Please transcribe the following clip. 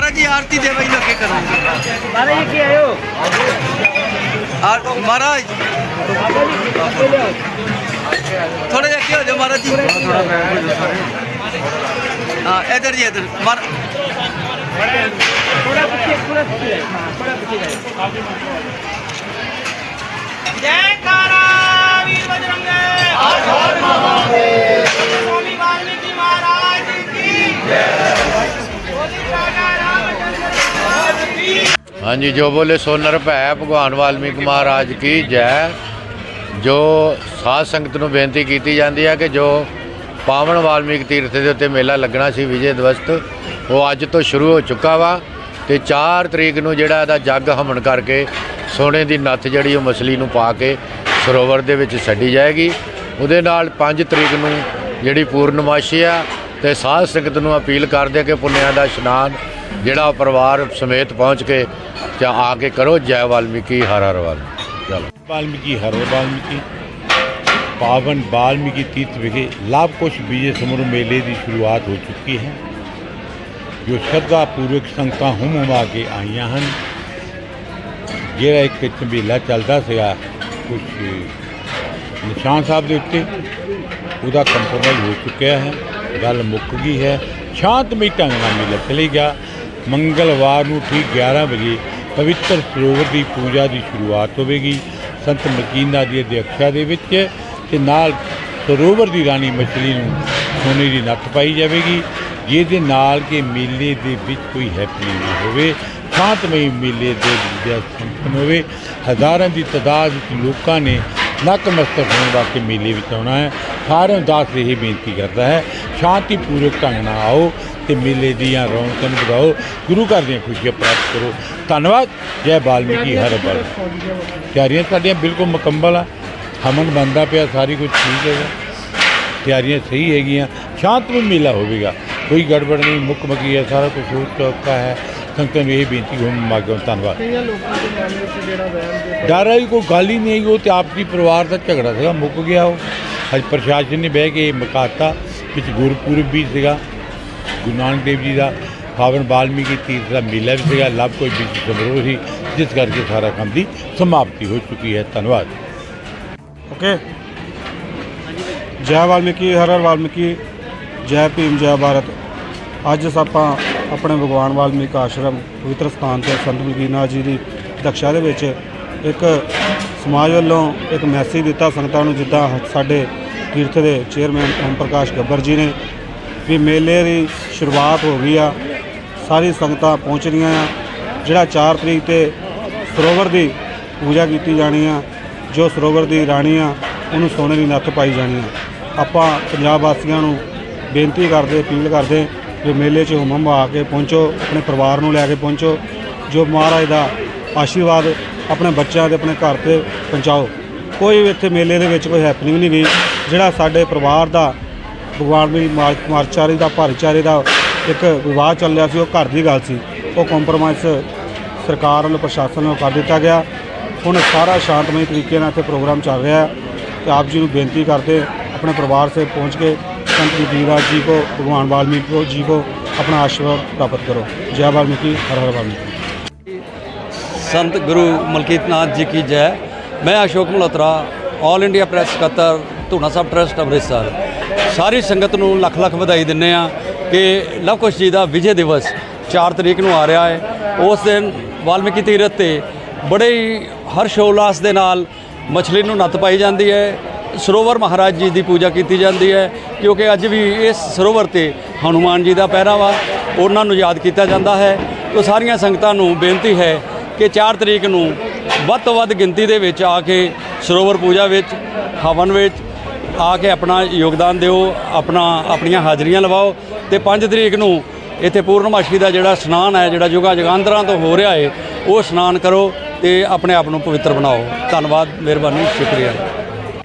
ਮਹਾਰਾਜ ਜੀ ਆਰਤੀ ਦੇ ਵਈ ਲੱਗੇ ਕਰੋ ਮਾਰੇ ਜੀ ਕੀ ਆਇਓ ਆ ਮਹਾਰਾਜ ਥੋੜਾ ਜਿਹਾ ਕੀ ਹੋ ਜਾ ਮਹਾਰਾਜ ਜੀ ਹਾਂ ਇਧਰ ਜੀ ਇਧਰ ਮਹਾਰ ਥੋੜਾ ਪਿੱਛੇ ਥੋੜਾ ਪਿੱਛੇ ਹਾਂ ਥੋੜਾ ਪਿੱਛੇ ਜਾਓ ਜੈਕਾਰਾ ਵੀਰ ਬਜਰੰਗੇ ਆਜ਼ਾਦ ਮਹਾਦੇਵ ਸਵਾਮੀ ਵਾਲਮੀਕੀ ਮਹਾਰਾਜ ਕੀ ਜੈ ਬੋਲੀ ਰਾਜਾ ਰਾਮਚੰਦਰ ਮਹਾਰਾਜ ਕੀ ਹਾਂਜੀ, ਜੋ ਬੋਲੇ ਸੋ ਨਰ ਭੈ, ਭਗਵਾਨ ਵਾਲਮੀਕ ਮਹਾਰਾਜ ਕੀ ਜੈ। ਜੋ ਸਾਧ ਸੰਗਤ ਨੂੰ ਬੇਨਤੀ ਕੀਤੀ ਜਾਂਦੀ ਹੈ ਕਿ ਜੋ ਪਾਵਨ ਵਾਲਮੀਕ ਤੀਰਥ ਦੇ ਉੱਤੇ ਮੇਲਾ ਲੱਗਣਾ ਸੀ ਵਿਜੇ ਦਿਵਸ ਉਹ ਅੱਜ ਤੋਂ ਸ਼ੁਰੂ ਹੋ ਚੁੱਕਾ ਵਾ ਤੇ 4 ਤਰੀਕ ਨੂੰ ਜਿਹੜਾ ਇਹਦਾ ਜੱਗ ਹਮਨ ਕਰਕੇ ਸੋਨੇ ਦੀ ਨੱਥ ਜਿਹੜੀ ਉਹ ਮਛਲੀ ਨੂੰ ਪਾ ਕੇ ਸਰੋਵਰ ਦੇ ਵਿੱਚ ਛੱਡੀ ਜਾਏਗੀ। ਉਹਦੇ ਨਾਲ 5 ਤਰੀਕ ਨੂੰ ਜਿਹੜੀ ਪੂਰਨਮਾਸ਼ੀ ਆ ਤੇ ਸਾਧ ਸੰਗਤ ਨੂੰ ਅਪੀਲ ਕਰਦੇ ਕਿ ਪੁੰਨਿਆਂ ਦਾ ਇਸ਼ਨਾਨ ਜਿਹੜਾ ਪਰਿਵਾਰ ਸਮੇਤ ਪਹੁੰਚ ਕੇ ਜਾਂ ਆ ਕੇ ਕਰੋ, ਜੈ ਵਾਲਮੀਕੀ, ਹਰ ਹਰ ਵਾਲਮੀਕੀ ਚਲੋ। ਵਾਲਮੀਕੀ, ਹਰੇ ਵਾਲਮੀਕੀ। ਪਾਵਨ ਵਾਲਮੀਕੀ ਤੀਰਥ ਵਿਖੇ ਲਾਭ ਕੁਸ਼ ਵਿਜੇ ਸਮੂਹ ਮੇਲੇ ਦੀ ਸ਼ੁਰੂਆਤ ਹੋ ਚੁੱਕੀ ਹੈ, ਜੋ ਸ਼ਰਧਾ ਪੂਰਵਕ ਸੰਗਤਾਂ ਹੁਮ ਹੁਮਾ ਕੇ ਆਈਆਂ ਹਨ। ਜਿਹੜਾ ਇੱਕ ਝੰਬੇਲਾ ਚੱਲਦਾ ਸੀਗਾ ਕੁਝ ਨਿਸ਼ਾਨ ਸਾਹਿਬ ਦੇ ਉੱਤੇ, ਉਹਦਾ ਕੰਪਰੋਮਾਈਜ਼ ਹੋ ਚੁੱਕਿਆ ਹੈ, ਗੱਲ ਮੁੱਕ ਗਈ ਹੈ। ਸ਼ਾਂਤਮਈ ਢੰਗ ਨਾਲ ਮੇਲਾ ਚੱਲੇਗਾ ਮੰਗਲਵਾਰ ਨੂੰ ਠੀਕ 11 ਵਜੇ ਪਵਿੱਤਰ ਸਰੋਵਰ ਦੀ ਪੂਜਾ ਦੀ ਸ਼ੁਰੂਆਤ ਹੋਵੇਗੀ। ਸੰਤ ਮਕੀਨਾ ਦੀ ਅਧਿਕਸ਼ਤਾ ਦੇ ਵਿੱਚ ਤੇ ਨਾਲ ਸਰੋਵਰ ਦੀ ਰਾਣੀ ਮਛਲੀ ਨੂੰ ਸੋਨੇ ਦੀ ਨੱਥ ਪਾਈ ਜਾਵੇਗੀ। ਜਿਹਦੇ ਨਾਲ ਕਿ ਮੇਲੇ ਦੇ ਵਿੱਚ ਕੋਈ ਹੈਪਨਿੰਗ ਨਾ ਹੋਵੇ। ਸ਼ਾਂਤਮਈ ਮੇਲੇ ਦੇ ਵਿੱਚ ਹੋਵੇ। ਹਜ਼ਾਰਾਂ ਦੀ ਤਾਦਾਦ ਵਿੱਚ ਲੋਕਾਂ ਨੇ ਨਤਮਸਤਕ ਹੋਣ ਵਾਸਤੇ ਮੇਲੇ ਵਿੱਚ ਆਉਣਾ ਹੈ। ਸਾਰਿਆਂ ਨੂੰ ਦਾਸ ਇਹ ਬੇਨਤੀ ਕਰਦਾ ਹੈ ਸ਼ਾਂਤੀਪੂਰਵਕ ਢੰਗ ਨਾਲ ਆਓ ਤੇ ਮੇਲੇ ਦੀਆਂ ਰੌਣਕਾਂ ਨੂੰ ਵਧਾਓ। ਗੁਰੂ ਘਰ ਦੀਆਂ ਖੁਸ਼ੀਆਂ ਪ੍ਰਾਪਤ ਕਰੋ। ਧੰਨਵਾਦ। ਜੈ ਬਾਲਮੀਕੀ ਹਰ ਬਲ। ਤਿਆਰੀਆਂ ਸਾਡੀਆਂ ਬਿਲਕੁਲ ਮੁਕੰਮਲ ਆ। ਹਮਨ ਬੰਦਾ ਪਿਆ, ਸਾਰੀ ਕੁਝ ਠੀਕ ਹੈਗਾ। ਤਿਆਰੀਆਂ ਸਹੀ ਹੈਗੀਆਂ। ਸ਼ਾਂਤਮਈ ਮੇਲਾ ਹੋਵੇਗਾ। ਕੋਈ ਗੜਬੜ ਨਹੀਂ ਮੁੱਕ ਮਕੀ ਹੈ, ਸਾਰਾ ਕੁਝ ਹੋ ਚੁੱਕਾ ਹੈ। ਸੰਗਤਾਂ ਨੂੰ ਇਹ ਬੇਨਤੀ ਹੋਣ ਮਾਗਮ ਧੰਨਵਾਦ। ਕਈਆਂ ਲੋਕਾਂ ਦੇ ਮਨ ਵਿੱਚ ਜਿਹੜਾ ਵਹਿਮ ਡਰ ਵਾਲੀ ਕੋਈ ਗੱਲ ਹੀ ਨਹੀਂ ਉਹ ਤੇ ਆਪਸੀ ਪਰਿਵਾਰ ਦਾ ਝਗੜਾ ਸੀਗਾ ਮੁੱਕ ਗਿਆ ਉਹ। ਅੱਜ ਪ੍ਰਸ਼ਾਸਨ ਨੇ ਬਹਿ ਕੇ ਮੁਕਾਤਾ ਵਿੱਚ ਗੁਰਪੁਰਬ ਵੀ ਸੀਗਾ ਗੁਰੂ ਨਾਨਕ ਦੇਵ ਜੀ ਦਾ ਪਾਵਨ ਬਾਲਮੀਕੀ ਤੀਰਥ ਦਾ ਮੇਲਾ ਵੀ ਸੀਗਾ ਲੱਭ ਕੋਈ ਵਿੱਚ ਸਮਾਰੋਹ ਸੀ ਜਿਸ ਕਰਕੇ ਸਾਰਾ ਕੰਮ ਦੀ ਸਮਾਪਤੀ ਹੋ ਚੁੱਕੀ ਹੈ। ਧੰਨਵਾਦ। ਓਕੇ। ਜੈ ਵਾਲਮੀਕੀ ਹਰ ਹਰ ਵਾਲਮੀਕੀ ਜੈ ਭੀਮ ਜੈ ਭਾਰਤ। ਅੱਜ ਆਪਾਂ ਆਪਣੇ ਭਗਵਾਨ ਵਾਲਮੀਕ ਆਸ਼ਰਮ ਪਵਿੱਤਰ ਸਥਾਨ ਤੇ ਸੰਤ ਮਕੀਨਾ ਜੀ ਦੀ ਦਕਸ਼ਾ ਦੇ ਵਿੱਚ ਇੱਕ ਸਮਾਜ ਵੱਲੋਂ ਇੱਕ ਮੈਸੇਜ ਦਿੱਤਾ ਸੰਗਤਾਂ ਨੂੰ, ਜਿੱਦਾਂ ਸਾਡੇ ਤੀਰਥ ਦੇ ਚੇਅਰਮੈਨ ਓਮ ਪ੍ਰਕਾਸ਼ ਗੱਬਰ ਜੀ ਨੇ ਵੀ ਮੇਲੇ ਦੀ ਸ਼ੁਰੂਆਤ ਹੋ ਗਈ ਆ, ਸਾਰੀ ਸੰਗਤਾਂ ਪਹੁੰਚ ਰਹੀਆਂ ਆ। ਜਿਹੜਾ 4 ਤਰੀਕ ਤੇ ਸਰੋਵਰ ਦੀ ਪੂਜਾ ਕੀਤੀ ਜਾਣੀ ਆ, ਜੋ ਸਰੋਵਰ ਦੀ ਰਾਣੀ ਆ, ਉਹਨੂੰ ਸੋਨੇ ਦੀ ਨੱਥ ਪਾਈ ਜਾਣੀ ਆ। ਆਪਾਂ ਪੰਜਾਬ ਵਾਸੀਆਂ ਨੂੰ ਬੇਨਤੀ ਕਰਦੇ, ਅਪੀਲ ਕਰਦੇ ਵੀ ਮੇਲੇ 'ਚ ਹੁਮਮ ਆ ਕੇ ਪਹੁੰਚੋ, ਆਪਣੇ ਪਰਿਵਾਰ ਨੂੰ ਲੈ ਕੇ ਪਹੁੰਚੋ, ਜੋ ਮਹਾਰਾਜ ਦਾ ਆਸ਼ੀਰਵਾਦ ਆਪਣੇ ਬੱਚਿਆਂ ਦੇ ਆਪਣੇ ਘਰ ਤੇ ਪਹੁੰਚਾਓ। ਕੋਈ ਵੀ ਇੱਥੇ ਮੇਲੇ ਦੇ ਵਿੱਚ ਕੋਈ ਹੈਪਨਿੰਗ ਨਹੀਂ ਗਈ ਜਿਹੜਾ ਸਾਡੇ ਪਰਿਵਾਰ ਦਾ, ਭਗਵਾਨ ਦੀ ਮਾਰਚਾਰੇ ਦਾ ਭਾਈਚਾਰੇ ਦਾ ਇੱਕ ਵਿਵਾਦ ਚੱਲ ਰਿਹਾ ਸੀ, ਉਹ ਘਰ ਦੀ ਗੱਲ ਸੀ। ਉਹ ਕੰਪਰੋਮਾਈਜ਼ ਸਰਕਾਰ ਵੱਲੋਂ, ਪ੍ਰਸ਼ਾਸਨ ਵੱਲੋਂ ਕਰ ਦਿੱਤਾ ਗਿਆ। ਹੁਣ ਸਾਰਾ ਸ਼ਾਂਤਮਈ ਤਰੀਕੇ ਨਾਲ ਇੱਥੇ ਪ੍ਰੋਗਰਾਮ ਚੱਲ ਰਿਹਾ ਹੈ। ਤੇ ਆਪ ਜੀ ਨੂੰ ਬੇਨਤੀ ਕਰਦੇ, ਆਪਣੇ ਪਰਿਵਾਰ ਸੇ ਪਹੁੰਚ ਕੇ ਸੰਤ ਜੀਰਾਜ ਜੀ को भगवान वाल्मीकि को जी को अपना आशीर्वाद प्राप्त करो जय वाल्मीकि हर हर वाल्मीकि संत गुरु मलकीत नाथ जी की जय मैं Ashok Malhotra all India press ਸਕੱਤਰ ਧੂਣਾ ਸਾਹਿਬ ਟਰਸਟ ਅੰਮ੍ਰਿਤਸਰ ਸਾਰੀ ਸੰਗਤ ਨੂੰ ਲੱਖ ਲੱਖ ਵਧਾਈ ਦਿੰਨੇ ਆ ਕਿ ਲਵਕੁਸ਼ ਜੀ ਦਾ ਵਿਜੇ ਦਿਵਸ 4 ਤਰੀਕ ਨੂੰ ਆ ਰਿਹਾ ਹੈ ਉਸ ਦਿਨ ਵਾਲਮੀਕੀ ਤੀਰਥ ਤੇ ਬੜੇ ਹੀ ਹਰਸ਼ ਉਲਾਸ ਦੇ ਨਾਲ ਮਛਲੀ ਨੂੰ ਨੱਤ ਪਾਈ ਜਾਂਦੀ ਹੈ ਸਰੋਵਰ ਮਹਾਰਾਜ ਜੀ ਦੀ ਪੂਜਾ ਕੀਤੀ ਜਾਂਦੀ ਹੈ, ਕਿਉਂਕਿ ਅੱਜ ਵੀ ਇਸ ਸਰੋਵਰ ਤੇ ਹਨੂਮਾਨ ਜੀ ਦਾ ਪਹਿਰਾਵਾ ਉਹਨਾਂ ਨੂੰ ਯਾਦ ਕੀਤਾ ਜਾਂਦਾ ਹੈ। ਤੋ ਸਾਰੀਆਂ ਸੰਗਤਾਂ ਨੂੰ ਬੇਨਤੀ ਹੈ ਕਿ 4 ਤਰੀਕ ਨੂੰ ਵੱਧ ਤੋਂ ਵੱਧ ਗਿਣਤੀ ਦੇ ਵਿੱਚ ਆ ਕੇ ਸਰੋਵਰ ਪੂਜਾ ਵਿੱਚ, ਹਵਨ ਵਿੱਚ ਆ ਕੇ ਆਪਣਾ ਯੋਗਦਾਨ ਦਿਓ, ਆਪਣਾ, ਆਪਣੀਆਂ ਹਾਜ਼ਰੀਆਂ ਲਵਾਓ ਤੇ 5 ਤਰੀਕ ਨੂੰ ਇੱਥੇ ਪੂਰਨਮਾਸ਼ੀ ਦਾ ਜਿਹੜਾ ਇਸ਼ਨਾਨ ਹੈ, ਜਿਹੜਾ ਜੁਗਾ ਜਗਾਂਦਰਾਂ ਤੋਂ ਹੋ ਰਿਹਾ ਹੈ, ਉਹ ਇਸ਼ਨਾਨ ਕਰੋ ਤੇ ਆਪਣੇ ਆਪ ਨੂੰ ਪਵਿੱਤਰ ਬਣਾਓ। ਧੰਨਵਾਦ, ਮਿਹਰਬਾਨੀ, ਸ਼ੁਕਰੀਆ।